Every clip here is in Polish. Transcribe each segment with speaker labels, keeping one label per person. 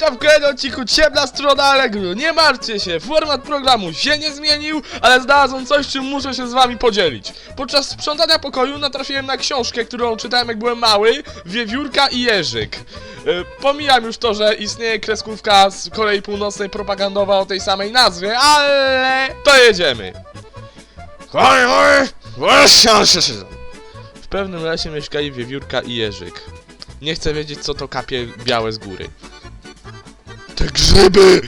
Speaker 1: Witam w kolejnym odcinku Ciemna Strona Allegro. Nie martwcie się, format programu się nie zmienił, ale znalazłem coś, czym muszę się z wami podzielić. Podczas sprzątania pokoju natrafiłem na książkę, którą czytałem jak byłem mały, Wiewiórka i Jerzyk. Yy, pomijam już to, że istnieje kreskówka z Korei Północnej propagandowa o tej samej nazwie, ale to jedziemy. W pewnym lesie mieszkali Wiewiórka i Jerzyk. Nie chcę wiedzieć, co to kapie białe z góry. Te grzyby!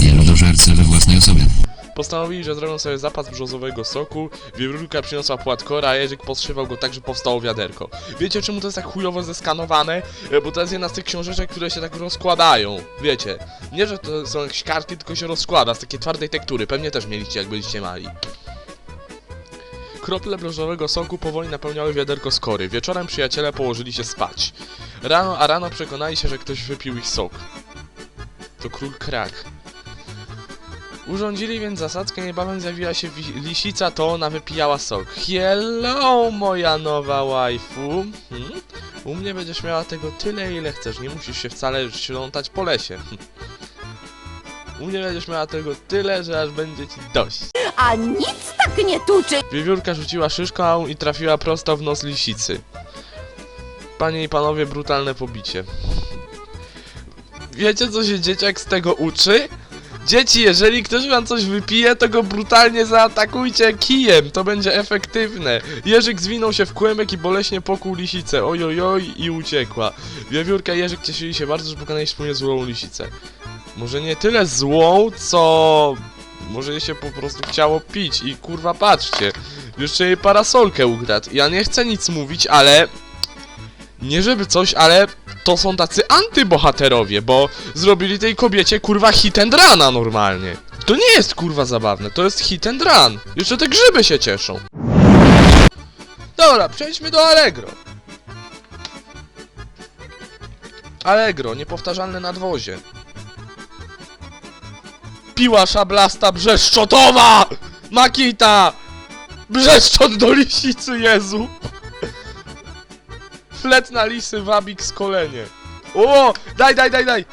Speaker 2: Wielodożercy we własnej osobie.
Speaker 1: Postanowili, że zrobią sobie zapas brzozowego soku, wiewiórka przyniosła płatkora, a Jerzyk podszywał go tak, że powstało wiaderko. Wiecie czemu to jest tak chujowo zeskanowane? E, Bo to jest jedna z tych książeczek, które się tak rozkładają. Wiecie, nie, że to są jakieś kartki, tylko się rozkłada z takiej twardej tektury. Pewnie też mieliście, jak byliście mali. Krople brożowego soku powoli napełniały wiaderko skory. Wieczorem przyjaciele położyli się spać. Rano, a rano przekonali się, że ktoś wypił ich sok. To król krak. Urządzili więc zasadzkę, niebawem zjawiła się lisica, to ona wypijała sok. Hello, moja nowa waifu. Hmm? U mnie będziesz miała tego tyle, ile chcesz, nie musisz się wcale ślątać po lesie. U mnie będziesz miała tego tyle, że aż będzie ci dość.
Speaker 3: A nic tak nie tuczy.
Speaker 1: Wiewiórka rzuciła szyszką i trafiła prosto w nos lisicy. Panie i panowie, brutalne pobicie. Wiecie, co się dzieciak z tego uczy? Dzieci, jeżeli ktoś wam coś wypije, to go brutalnie zaatakujcie kijem, to będzie efektywne. Jerzyk zwinął się w kłębek i boleśnie pokłuł lisicę, ojojoj i uciekła. Wiewiórka i Jerzyk cieszyli się bardzo, że pokonali wspólnie złą lisicę. Może nie tyle złą, co... Może jej się po prostu chciało pić i kurwa patrzcie, jeszcze jej parasolkę ukradł. Ja nie chcę nic mówić, ale... Nie żeby coś, ale to są tacy antybohaterowie, bo zrobili tej kobiecie kurwa hit and runa normalnie. To nie jest kurwa zabawne, to jest hit and run. Jeszcze te grzyby się cieszą. Dobra, przejdźmy do Allegro. Allegro, niepowtarzalne nadwozie. Piła szablasta brzeszczotowa! Makita! Brzeszczot do lisicy, Jezu! Flet na lisy, wabik z kolenie. O! Daj, daj, daj, daj!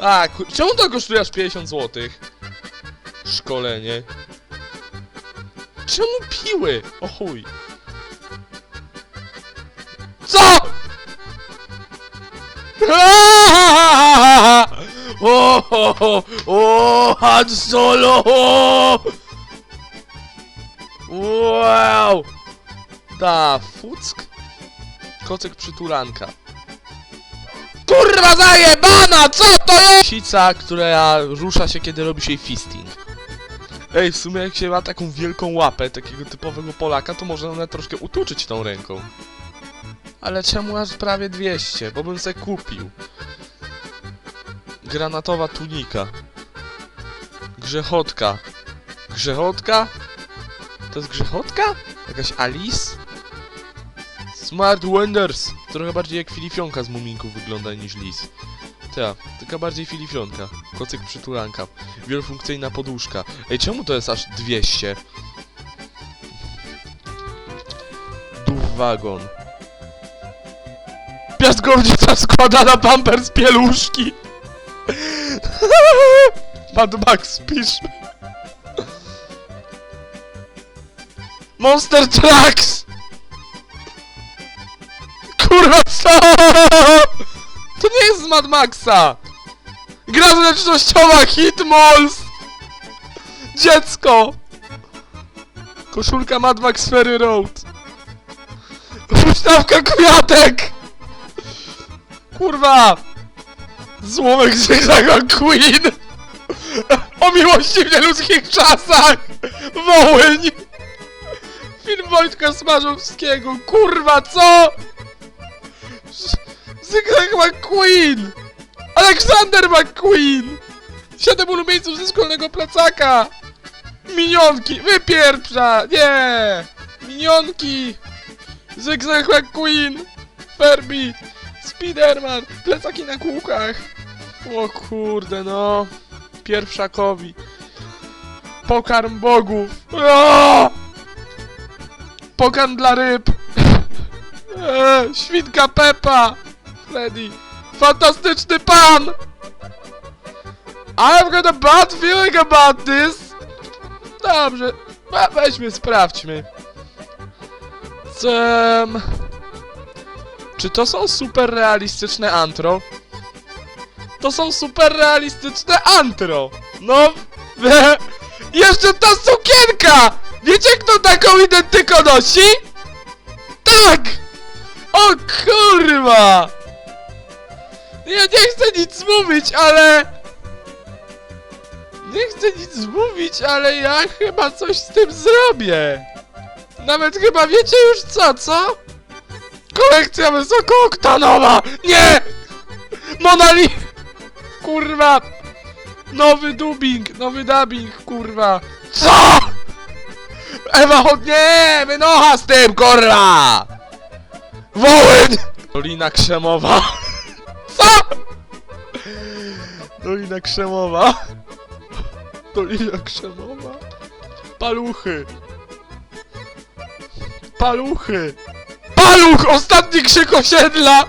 Speaker 1: A, czemu to kosztuje aż 50 zł? Szkolenie. Czemu piły? O chuj. Co? O, o, o, Han Solo! Wow! Da, fuck? Kocyk przytulanka. Kurwa zajebana! Co to jest? Sica, która rusza się, kiedy robi się fisting. Ej, w sumie jak się ma taką wielką łapę, takiego typowego Polaka, to można nawet troszkę utuczyć tą ręką. Ale czemu aż prawie 200? Bo bym se kupił. Granatowa tunika. Grzechotka. Grzechotka? To jest grzechotka? Jakaś Alice? Smart Wonders! Trochę bardziej jak filifionka z muminków wygląda niż lis. Ta, taka bardziej filifionka. Kocyk przytulanka. Wielofunkcyjna poduszka. Ej, czemu to jest aż 200? Dów wagon. Piaskownica składa na pampers pieluszki! Mad Max, pisz. Monster Trucks! Co? To nie jest z Mad Maxa! Gra zręcznościowa Hitmols! Dziecko! Koszulka Mad Max Ferry Road. Huśtawka kwiatek! Kurwa! Złomek Zygzaka Queen! O miłości w nieludzkich czasach! Wołyń! Film Wojtka Smarzowskiego, kurwa, co? Zygzak McQueen! Aleksander McQueen! Siedem ulubieńców ze szkolnego plecaka! Minionki! Wypierprza! Nie! Minionki! Zygzak McQueen! Ferbi! Spiderman! Plecaki na kółkach! O kurde no! Pierwszakowi! Pokarm bogów! O! Pokarm dla ryb! Eee, świnka Peppa! Freddy! Fantastyczny pan! I've got a bad feeling about this. Dobrze, we- weźmy, sprawdźmy. Cem... Czy to są super realistyczne antro? To są super realistyczne antro! No. Jeszcze ta sukienka! Wiecie kto taką identyko nosi? Tak! O kurwa! Ja nie chcę nic mówić, ale... Nie chcę nic mówić, ale ja chyba coś z tym zrobię. Nawet chyba wiecie już co, co? Kolekcja wysokooktanowa! Nie! Monali... Kurwa! Nowy dubbing, nowy dubbing, kurwa! Co?! Ewa, chod- nie! Wynocha z tym, kurwa! Wołyn! Dolina Krzemowa. Dolina Krzemowa. Dolina Krzemowa. Paluchy. Paluchy. Paluch! Ostatni krzyk osiedla!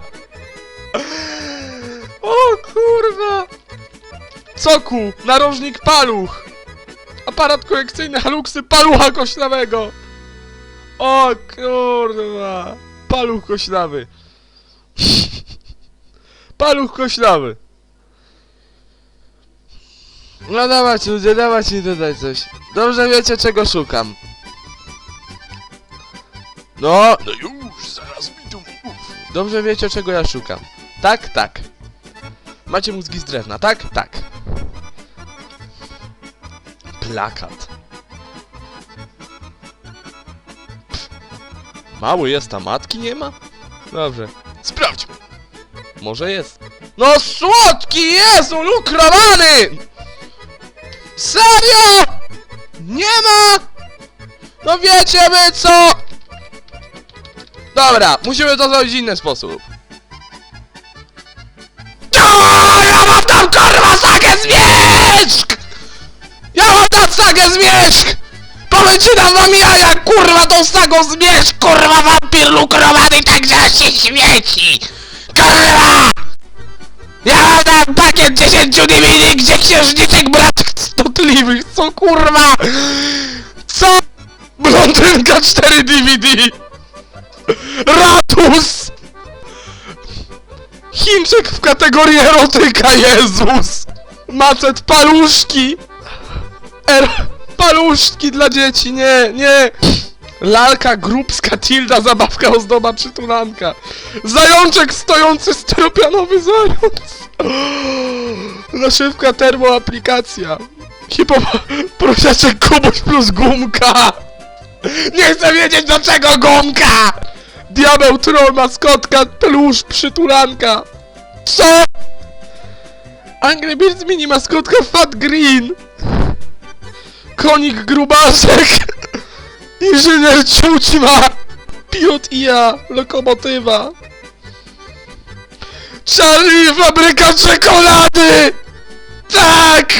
Speaker 1: O kurwa! Coku! Narożnik paluch! Aparat korekcyjny haluksy palucha koślawego! O kurwa! Paluch koślawy! Paluch koślawy! No dawać ludzie, dawać mi tutaj coś. Dobrze wiecie czego szukam. No, no już, zaraz mi tu. Dobrze wiecie czego ja szukam. Tak, tak. Macie mózgi z drewna, tak? Tak. Plakat. Mały jest, a matki nie ma? Dobrze. Sprawdźmy. Może jest. No słodki Jezu, lukrowany! Serio? Nie ma! No wiecie my co? Dobra, musimy to zrobić w inny sposób. Ja mam tam kurwa sagę zmierzch! Ja mam tam sagę zmierzch! Powycinam wam jaja, kurwa, tą sagą zmierzch, kurwa, wampir lukrowany, także się śmieci! Kurwa! Ja tam pakiet 10 DVD, gdzie księżniczek brat cnotliwych, co kurwa? Co? Blondynka 4 DVD! Ratus! Chińczyk w kategorii erotyka, Jezus! Macet paluszki! Er... Paluszki dla dzieci, nie, nie! Lalka, grupska, tilda, zabawka, ozdoba, przytulanka. Zajączek stojący, styropianowy zając. Naszywka, termoaplikacja. Hipo... Prosiaczek kubuś plus gumka. Nie chcę wiedzieć dlaczego gumka! Diabeł, troll, maskotka, pelusz, przytulanka. Co? Angry Birds mini maskotka Fat Green. Konik grubaszek. Inżynier ciućma. Pilot i ja, lokomotywa. Charlie, fabryka czekolady! Tak!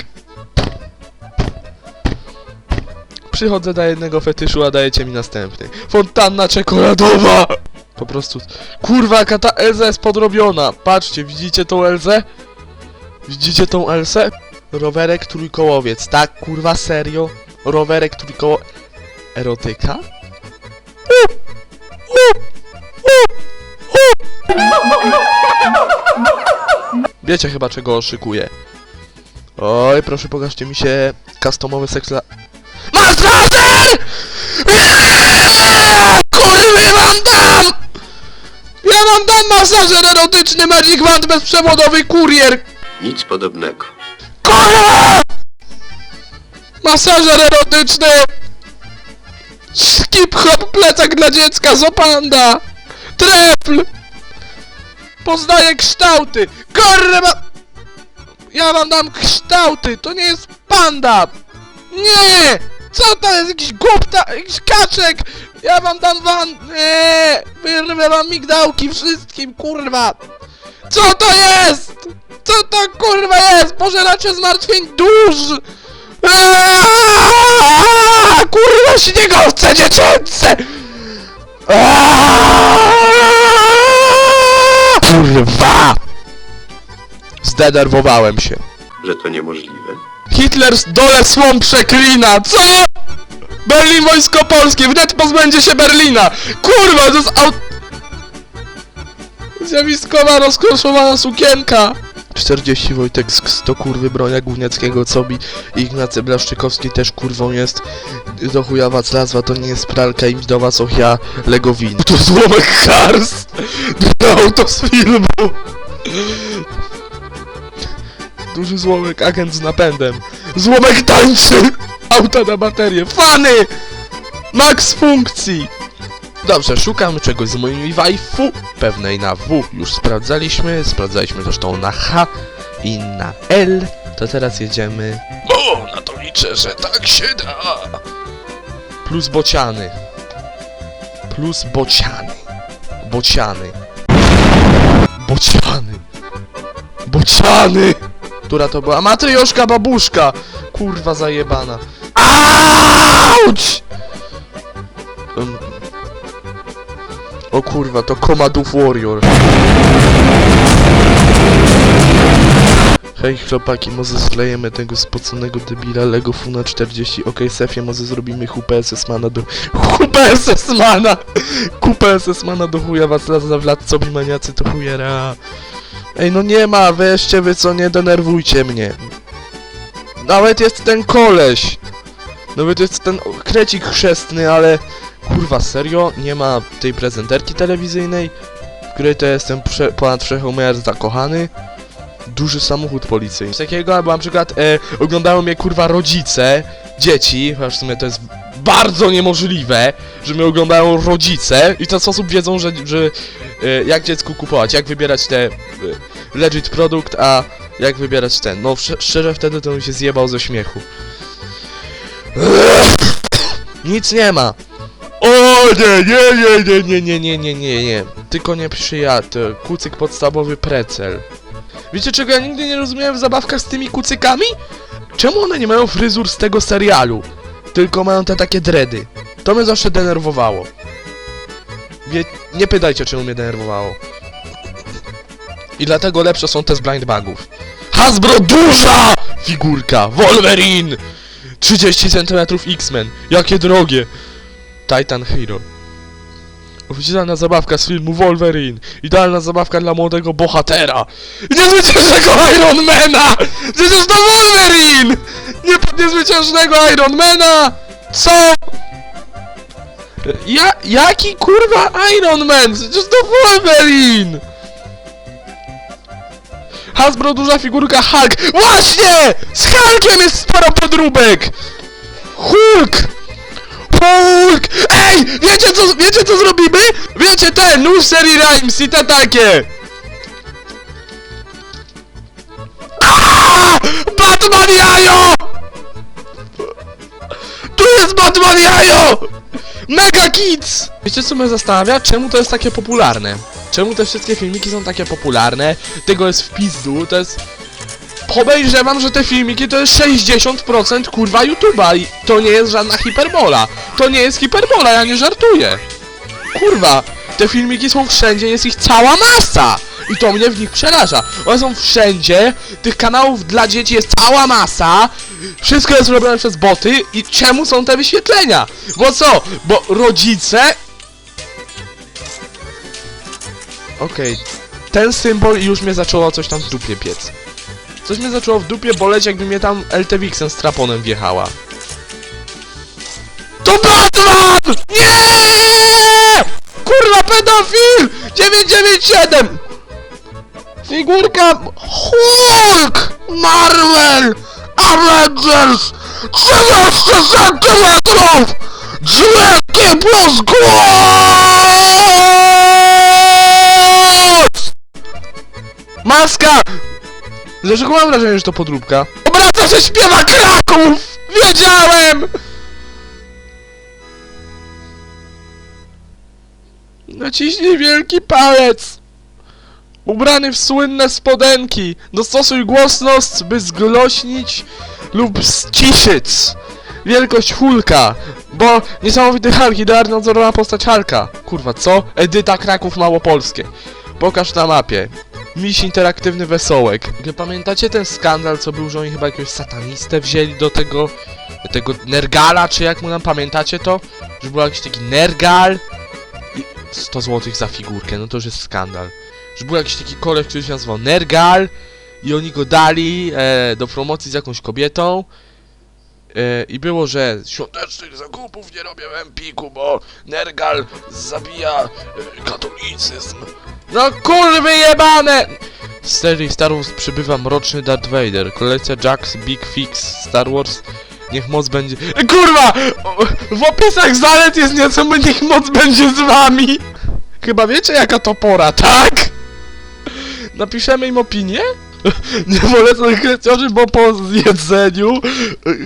Speaker 1: Przychodzę do jednego fetyszu, a dajecie mi następny. Fontanna czekoladowa! Po prostu... Kurwa, jaka ta Elza jest podrobiona! Patrzcie, widzicie tą Elzę? Widzicie tą Elsę? Rowerek trójkołowiec, tak? Kurwa, serio? Rowerek trójkoło... Erotyka? Wiecie chyba czego oszykuję. Oj, proszę pokażcie mi się customowy seks dla... Masażer! Eee! Kurwy wam dam! Ja wam dam masażer erotyczny Magic Wand bezprzewodowy kurier!
Speaker 4: Nic podobnego.
Speaker 1: Kurwa! Masażer erotyczny! Skip hop plecak dla dziecka Zopanda! Trefl! Poznaję kształty! Kurwa! Ja wam dam kształty! To nie jest panda! Nie! Co to jest? Jakiś głupta, jakiś kaczek! Ja wam dam wam... Nie! Wyrwę wam migdałki wszystkim, kurwa! Co to jest? Co to kurwa jest? Pożeracie zmartwień dusz! Aaaa! Kurwa śniegowce dziecięce! Aaaa! Kurwa! Zdenerwowałem się.
Speaker 4: że to niemożliwe?
Speaker 1: Hitler z dole słom przeklina, co? Berlin wojsko polskie, wnet pozbędzie się Berlina! Kurwa, to jest aut... Zjawiskowa rozkroszowana sukienka! 40 Wojtek z to kurwy bronia Gówniackiego Cobi Ignacy Blaszczykowski też kurwą jest do chuja Waclazwa to nie jest pralka im do was och ja Legowin To złomek Hars Auto z filmu Duży złomek, agent z napędem Złomek tańczy! Auta na baterię, fany! Max funkcji! Dobrze, szukam czegoś z moimi waifu, pewnej na W już sprawdzaliśmy, sprawdzaliśmy zresztą na H i na L, to teraz jedziemy... O, na to liczę, że tak się da! Plus bociany. Plus bociany. Bociany. Bociany. Bociany! Która to była? Matryjoszka babuszka! Kurwa zajebana. Auć! O kurwa, to Komadów Warrior. Hej chłopaki, może zlejemy tego spoconego debila Lego Funa 40 Okej, Sefie, może zrobimy kupę SS-mana do... Kupę SS-mana! Kupę SS-mana do chuja was za wlat, co mi maniacy to chujera. Ej, no nie ma, weźcie wy co, nie denerwujcie mnie. Nawet jest ten koleś. Nawet jest ten krecik chrzestny, ale... Kurwa, serio? Nie ma tej prezenterki telewizyjnej? W której to jestem prze ponad wszechomar zakochany? Duży samochód policyjny. Coś takiego, albo na przykład e, oglądają mnie kurwa rodzice, dzieci, chociaż w sumie to jest bardzo niemożliwe, że mnie oglądają rodzice i w ten sposób wiedzą, że, że e, jak dziecku kupować, jak wybierać te e, legit produkt, a jak wybierać ten. No szczerze wtedy to bym się zjebał ze śmiechu. Nic nie ma. O nie, nie, nie, nie, nie, nie, nie, nie, nie. Tylko nie przyjad. Kucyk podstawowy precel. Wiecie czego ja nigdy nie rozumiałem w zabawkach z tymi kucykami? Czemu one nie mają fryzur z tego serialu? Tylko mają te takie dredy. To mnie zawsze denerwowało. Wie, nie pytajcie czemu mnie denerwowało. I dlatego lepsze są te z blind bagów. Hasbro duża figurka! Wolverine! 30 cm X-Men. Jakie drogie! Titan Hero. Oficjalna zabawka z filmu Wolverine. Idealna zabawka dla młodego bohatera. Niezwyciężnego Ironmana! Przecież to Wolverine! Nie, niezwyciężnego Ironmana! Co? Ja, jaki kurwa Iron Man? Przecież to Wolverine! Hasbro duża figurka Hulk. Właśnie! Z Hulkiem jest sporo podróbek! Hulk! Ej! Wiecie co, wiecie co zrobimy? Wiecie te nursery rhymes i te takie! Aaaa! Batman jajo! Tu jest Batman jajo! Mega Kids! Wiecie co mnie zastanawia? Czemu to jest takie popularne? Czemu te wszystkie filmiki są takie popularne? Tego jest w pizdu, to jest... Podejrzewam, że te filmiki to jest 60% kurwa YouTube'a i to nie jest żadna hiperbola. To nie jest hiperbola, ja nie żartuję. Kurwa, te filmiki są wszędzie, jest ich cała masa! I to mnie w nich przeraża. One są wszędzie, tych kanałów dla dzieci jest cała masa, wszystko jest robione przez boty i czemu są te wyświetlenia? Bo co? Bo rodzice... Okej, ten symbol już mnie zaczęło coś tam w dupie piec. Coś mnie zaczęło w dupie boleć, jakby mnie tam LTWixem z traponem wjechała. To Batman! Nie! Kurwa, pedofil! 997! Figurka Hulk! Marvel! Avengers! 30 centymetrów! Dźwięki plus głos! Maska! Dlaczego mam wrażenie, że to podróbka? Obraca się śpiewa Kraków! Wiedziałem! Naciśnij wielki palec! Ubrany w słynne spodenki, dostosuj głosność, by zgłośnić lub ściszyć wielkość Hulka, bo niesamowity Hulk, idealnie nadzorowana postać Hulka. Kurwa, co? Edyta Kraków Małopolskie. Pokaż na mapie. Miś interaktywny wesołek. Pamiętacie ten skandal, co był, że oni chyba jakiegoś satanistę wzięli do tego, tego Nergala, czy jak mu nam pamiętacie to? Że był jakiś taki Nergal i 100 zł za figurkę, no to już jest skandal. Że był jakiś taki koleś, który się nazywał Nergal i oni go dali e, do promocji z jakąś kobietą. E, I było, że świątecznych zakupów nie robię w Empiku, bo Nergal zabija e, katolicyzm. No kurwy jebane! Z serii Star Wars przybywa mroczny Darth Vader. Kolekcja Jack's Big Fix Star Wars. Niech moc będzie... Kurwa! W opisach zalet jest nieco, bo niech moc będzie z wami! Chyba wiecie jaka to pora, tak? Napiszemy im opinię? Nie polecam chęciarzy, bo po zjedzeniu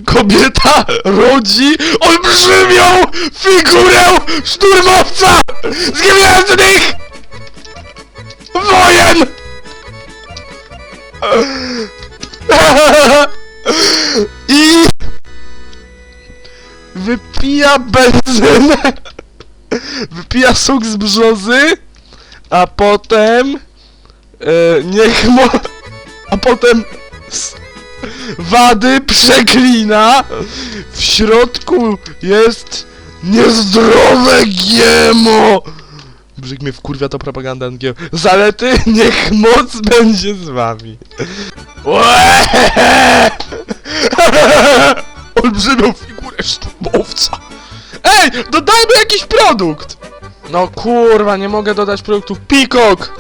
Speaker 1: kobieta rodzi olbrzymią figurę szturmowca z gwiazdnych I wypija benzynę, wypija sok z brzozy, a potem e, niech mo... A potem wady przeklina. W środku jest niezdrowe giemo. Brzeg mnie wkurwia to propaganda NGO. Zalety, niech moc będzie z wami. Olbrzymią figurę szturmowca. Ej, dodajmy jakiś produkt. No kurwa, nie mogę dodać produktu Peacock.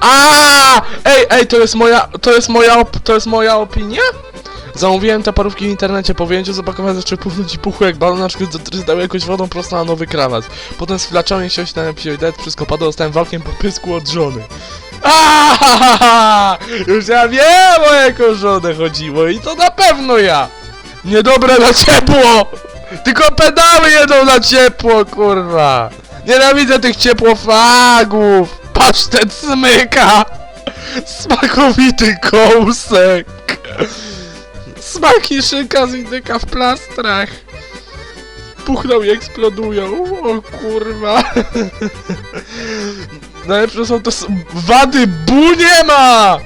Speaker 1: A! Ej, ej, to jest moja, to jest moja, op, to jest moja opinia? Zamówiłem te parówki w internecie, po wyjęciu z opakowania zaczęły puchnąć i puchły jak balonaczki, zdały jakoś wodą prosto na nowy krawat. Potem z flaczonie się na napisał i nawet wszystko padło, dostałem wałkiem po pysku od żony. Aaaa! Już ja wiem o jaką żonę chodziło i to na pewno ja! Niedobre na ciepło! Tylko pedały jedą na ciepło, kurwa! Nienawidzę tych ciepłofagów! Pasztet smyka! Smakowity kołsek! Smaki szyka z indyka w plastrach! Puchną i eksplodują, o kurwa! Najlepsze są to wady bu nie ma!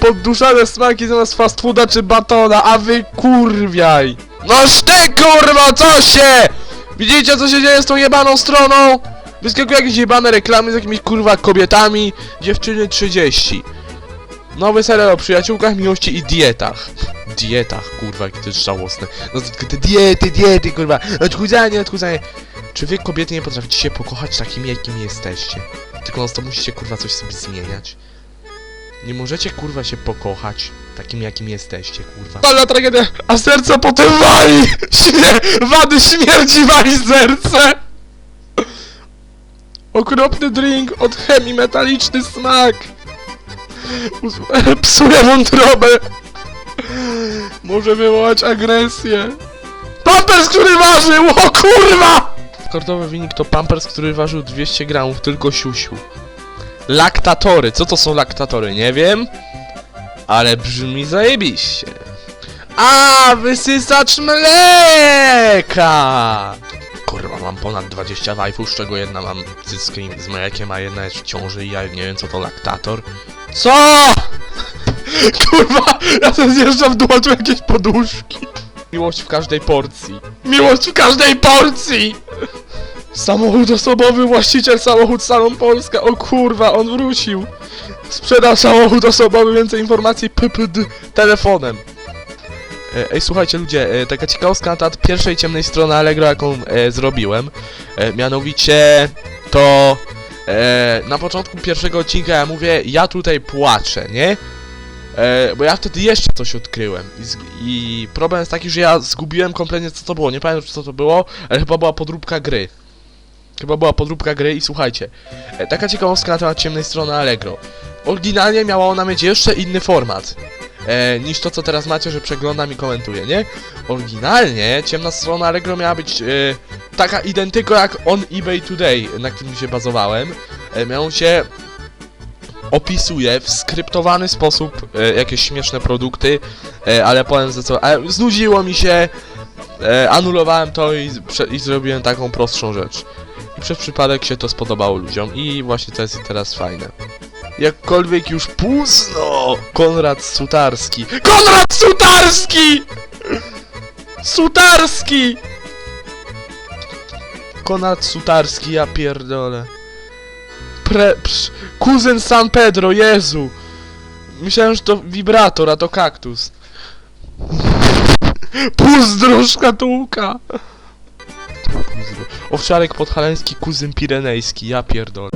Speaker 1: Podduszane smaki zamiast fast fooda czy batona, a wy kurwiaj! No ty kurwa, co się? Widzicie co się dzieje z tą jebaną stroną? Wyskakują jakieś jebane reklamy z jakimiś kurwa kobietami, dziewczyny 30. Nowy serial o przyjaciółkach, miłości i dietach. Dietach, kurwa, jakie to jest żałosne. No te diety, diety, kurwa, odchudzanie, odchudzanie. Czy wy kobiety nie potraficie się pokochać takimi, jakimi jesteście? Tylko no to musicie kurwa coś sobie zmieniać. Nie możecie kurwa się pokochać takim jakim jesteście, kurwa. Ale tragedia, a serce potem wali! Śmie wady śmierci wali serce! Okropny drink od chemii, metaliczny smak! Psuje wątrobę! Może wywołać agresję. Pampers, który ważył! O kurwa! Kordowy wynik to pampers, który ważył 200 gramów, tylko siusiu. Laktatory. Co to są laktatory? Nie wiem. Ale brzmi zajebiście. A, wysysacz mleka! Kurwa, mam ponad 20 wajfów, z czego jedna mam cycki z mlekiem, a jedna jest w ciąży i ja nie wiem co to laktator. Co? Kurwa, ja sobie zjeżdżam w dół, jakieś poduszki. Miłość w każdej porcji. Miłość w każdej porcji! Samochód osobowy, właściciel samochód Salon Polska. O kurwa, on wrócił. Sprzedał samochód osobowy, więcej informacji ppd telefonem. E, Ej, słuchajcie ludzie, e, taka ciekawostka na temat pierwszej ciemnej strony Allegro, jaką e, zrobiłem. E, mianowicie to e, na początku pierwszego odcinka ja mówię, ja tutaj płaczę, nie? E, bo ja wtedy jeszcze coś odkryłem. I, I problem jest taki, że ja zgubiłem kompletnie co to było. Nie pamiętam co to było, ale chyba była podróbka gry. Chyba była podróbka gry i słuchajcie. E, taka ciekawostka na temat ciemnej strony Allegro. Oryginalnie miała ona mieć jeszcze inny format. E, niż to co teraz macie, że przeglądam i komentuję, nie? Oryginalnie ciemna strona Allegro miała być e, taka identyko jak on eBay Today, na którym się bazowałem. E, mianowicie opisuje w skryptowany sposób e, jakieś śmieszne produkty, e, ale powiem za co, ale znudziło mi się, e, anulowałem to i, i zrobiłem taką prostszą rzecz. I przez przypadek się to spodobało ludziom i właśnie to jest teraz fajne. Jakkolwiek już późno! Konrad Sutarski. KONRAD SUTARSKI! Sutarski! Konrad Sutarski, ja pierdolę. Pre... Psz, kuzyn San Pedro, Jezu! Myślałem, że to wibrator, a to kaktus. Puzdro szkatułka! Owczarek podhalański, kuzyn pirenejski, ja pierdolę.